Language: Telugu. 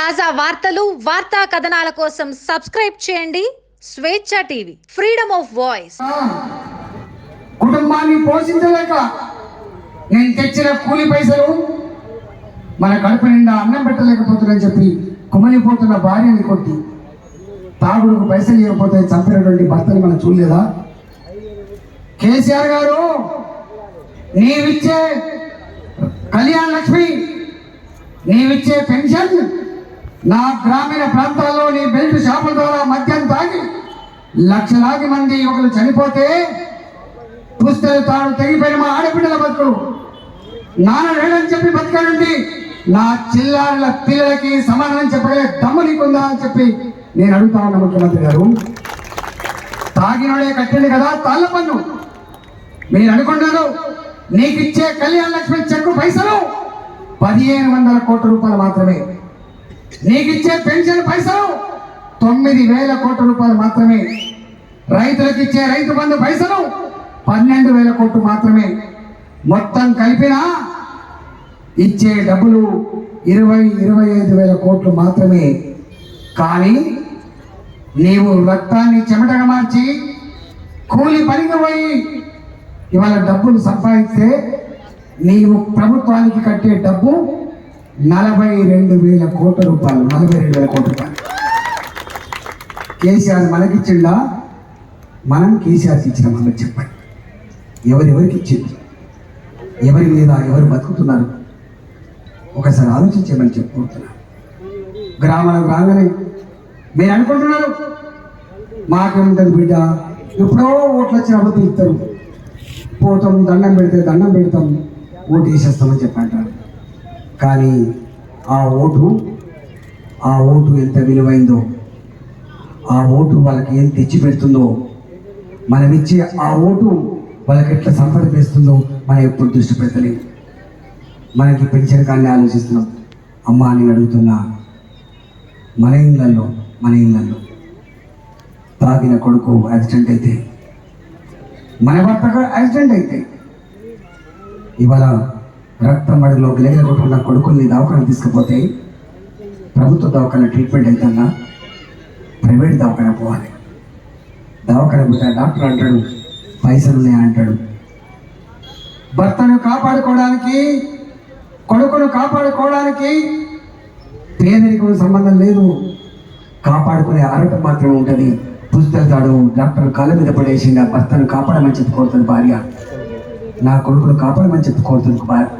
తాజా వార్తలు వార్తా కథనాల కోసం సబ్స్క్రైబ్ చేయండి. స్వేచ్ఛ టీవీ ఫ్రీడమ్ ఆఫ్ వాయిస్. కుటుంబాన్ని పోషించలేక నేను తెచ్చిన కూలి పైసలు మన కడుపు నిండా అన్నం పెట్టలేకపోతున్నాని చెప్పి కుమలిపోతున్న భార్యని కొట్టి తాగుడుకు పైసలు ఇవ్వకపోతే చంపినటువంటి భర్తను మనం చూడలేదా? కేసీఆర్ గారు నీవిచ్చే కళ్యాణ లక్ష్మి నీవిచ్చే పెన్షన్ నా గ్రామీణ ప్రాంతాల్లో నీ బెల్ట్ షాపుల ద్వారా మద్యం తాగి లక్షలాది మంది యువకులు చనిపోతే పుస్తలు తాను తెగిపోయిన మా ఆడపిల్లల బతుకులు. నాన్న లేడని చెప్పి బతికాడండి నా చిల్లాళ్ళ పిల్లలకి సమాధానం చెప్పగలే దమ్ము నీకుందా అని చెప్పి నేను అడుగుతా ఉన్నా ముఖ్యమంత్రి గారు. తాగినోడే కట్టండి కదా తాళ్ళ పన్ను. మీరు అనుకున్నారు నీకు ఇచ్చే కళ్యాణ లక్ష్మి చెక్కు పైసలు పదిహేను వందల కోట్ల రూపాయలు మాత్రమే. నీకు ఇచ్చే పెన్షన్ పైసలు తొమ్మిది వేల కోట్ల రూపాయలు మాత్రమే. రైతులకు ఇచ్చే రైతు బంధు పైసలు పన్నెండు వేల కోట్లు మాత్రమే. మొత్తం కలిపినా ఇచ్చే డబ్బులు ఇరవై ఇరవై ఐదు వేల కోట్లు మాత్రమే. కానీ నీవు రక్తాన్ని చెమటగా మార్చి కూలి పనికి పోయి ఇవాళ డబ్బులు సంపాదిస్తే నీవు ప్రభుత్వానికి కట్టే డబ్బు నలభై రెండు వేల కోట్ల రూపాయలు నలభై రెండు వేల కోట్ల రూపాయలు. కేసీఆర్ మనకిచ్చిండా? మనం కేసీఆర్కి ఇచ్చిన మనం చెప్పండి. ఎవరెవరికి ఇచ్చింది? ఎవరి మీద ఎవరు బతుకుతున్నారు? ఒకసారి ఆలోచించమని చెప్పుకుంటున్నాను గ్రామాలకు రాగానే మీరు అనుకుంటున్నారు? మాకేముంటుంది బిడ్డ? ఎప్పుడో ఓట్లు వచ్చినప్పుడు ఇస్తారు పోతాం దండం పెడితే దండం పెడతాం ఓటు వేసేస్తామని చెప్పంటారు కానీ ఆ ఓటు ఆ ఓటు ఎంత విలువైందో ఆ ఓటు వాళ్ళకి ఏం తెచ్చిపెడుతుందో మనం ఇచ్చే ఆ ఓటు వాళ్ళకి ఎట్లా సంపద మనం ఎప్పుడు దృష్టి పెట్టలేము మనకి పెన్షన్ కానీ ఆలోచిస్తున్నాం. అమ్మ అని అడుగుతున్నా మన ఇళ్ళల్లో మన ఇళ్ళల్లో. తాగిన కొడుకు యాక్సిడెంట్ అయితే మన భర్తకు యాక్సిడెంట్ అయితే ఇవాళ రక్తం మడిలో గిలగిల కొట్టుకున్న కొడుకుల్ని దవాఖాన తీసుకుపోతే ప్రభుత్వ దవాఖాన ట్రీట్మెంట్ అవుతుందా ప్రైవేట్ దవాఖాన పోవాలి. దవాఖాన పోతే డాక్టర్ అంటాడు పైసలు ఉన్నాయా అంటాడు. భర్తను కాపాడుకోవడానికి కొడుకును కాపాడుకోవడానికి పేదరికం సంబంధం లేదు. కాపాడుకునే అర్హత మాత్రమే ఉంటుంది. పుస్తకాడు డాక్టర్ కాళ్ళ మీద పడేసింది ఆ భర్తను కాపాడమని చెప్పుకోరుతుంది భార్య. నా కొడుకును కాపాడమని చెప్పుకోరుతుంది భా-